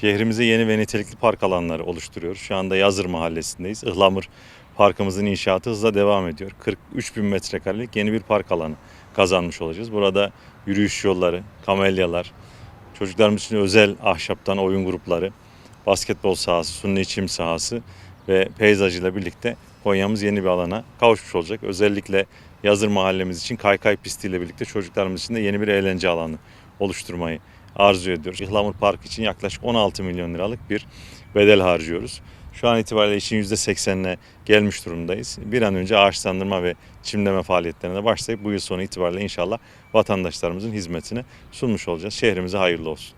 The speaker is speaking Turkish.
Şehrimize yeni ve nitelikli park alanları oluşturuyoruz. Şu anda Yazır Mahallesi'ndeyiz. Ihlamur Parkımızın inşaatı hızla devam ediyor. 43 bin metrekarelik yeni bir park alanı kazanmış olacağız. Burada yürüyüş yolları, kamelyalar, çocuklarımız için özel ahşaptan oyun grupları, basketbol sahası, sunni çim sahası ve peyzajıyla birlikte Konya'mız yeni bir alana kavuşmuş olacak. Özellikle Yazır mahallemiz için kaykay pistiyle birlikte çocuklarımız için de yeni bir eğlence alanı oluşturmayı arzu ediyoruz. İhlamur Park için yaklaşık 16 milyon liralık bir bedel harcıyoruz. Şu an itibariyle işin %80'ine gelmiş durumdayız. Bir an önce ağaçlandırma ve çimleme faaliyetlerine başlayıp bu yıl sonu itibariyle inşallah vatandaşlarımızın hizmetine sunmuş olacağız. Şehrimize hayırlı olsun.